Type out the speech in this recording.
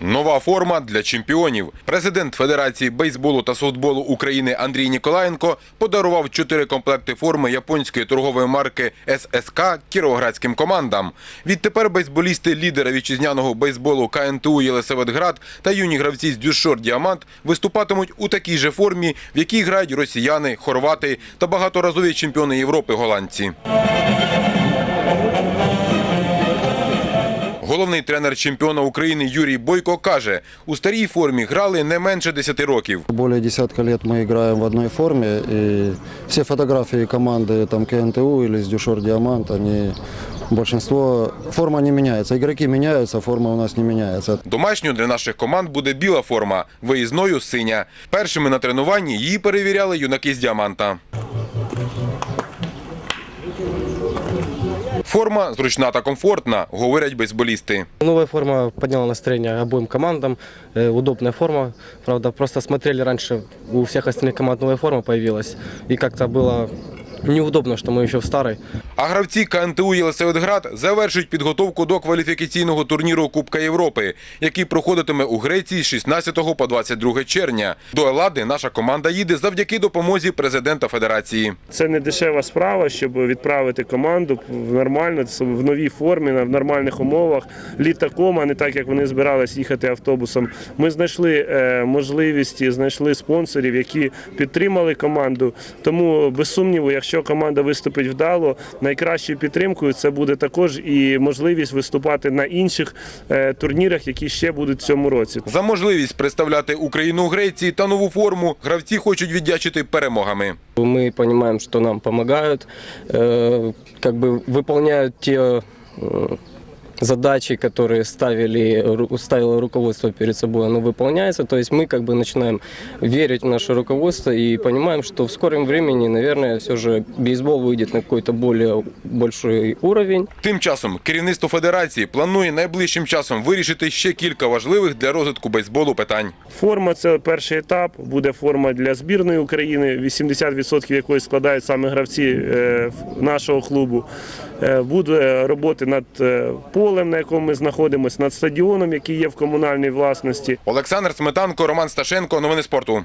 Нова форма для чемпіонів. Президент Федерації бейсболу та софтболу України Андрій Ніколаєнко подарував чотири комплекти форми японської торгової марки ССК кіровоградським командам. Відтепер бейсболісти лідера вітчизняного бейсболу КНТУ Єлисаветград та юні гравці з Дюшор Діамант виступатимуть у такій же формі, в якій грають росіяни, хорвати та багаторазові чемпіони Європи голландці. Головний тренер чемпіона України Юрій Бойко каже, у старій формі грали не менше 10 років. Более десятка лет мы играем в одной форме, и все фотографии команды там, КНТУ с Дюшор Диамант, они большинство, форма не меняется. Игроки меняются, форма у нас не меняется. Домашньою для наших команд буде біла форма, виїзною синя. Першими на тренуванні її перевіряли юнаки з діаманта. Форма зручна та комфортна, говорять бейсболісти. Новая форма подняла настроение обоим командам. Э, Удобная форма. Правда, просто смотрели раньше, у всех остальных команд новая форма появилась. И как-то было неудобно, что мы еще в старой. А гравці КНТУ Єлисаветград завершують підготовку до кваліфікаційного турніру Кубка Європи, який проходитиме у Греції з 16 по 22 червня. До Елади наша команда їде завдяки допомозі президента федерації. Це не дешева справа, щоб відправити команду в нормально, в новій формі, в нормальних умовах, літаком, а не так, як вони збирались їхати автобусом. Ми знайшли е, можливості, знайшли спонсорів, які підтримали команду. Тому, без сумніву, якщо команда виступить вдало, найкращою підтримкою це буде також і можливість виступати на інших е, турнірах, які ще будуть в цьому році. За можливість представляти Україну у Греції та нову форму гравці хочуть віддячити перемогами. Мы понимаем, что нам помогают, э, как бы выполняют те э, задачи, которые ставили, ру- ставило руководство перед собой, оно выполняется. То есть мы как бы начинаем верить в наше руководство и понимаем, что в скором времени, наверное, все же бейсбол выйдет на какой-то более большой уровень. Тим часом керівництво федерації планує найближчим часом вирішити ще кілька важливих для розвитку бейсболу питань. Форма це перший етап. Буде форма для збірної України, 80% якої складають саме гравці е, нашого клубу. Е, Буде роботи над е, полем, на якому ми знаходимося, над стадіоном, який є в комунальній власності. Олександр Сметанко, Роман Сташенко. Новини спорту.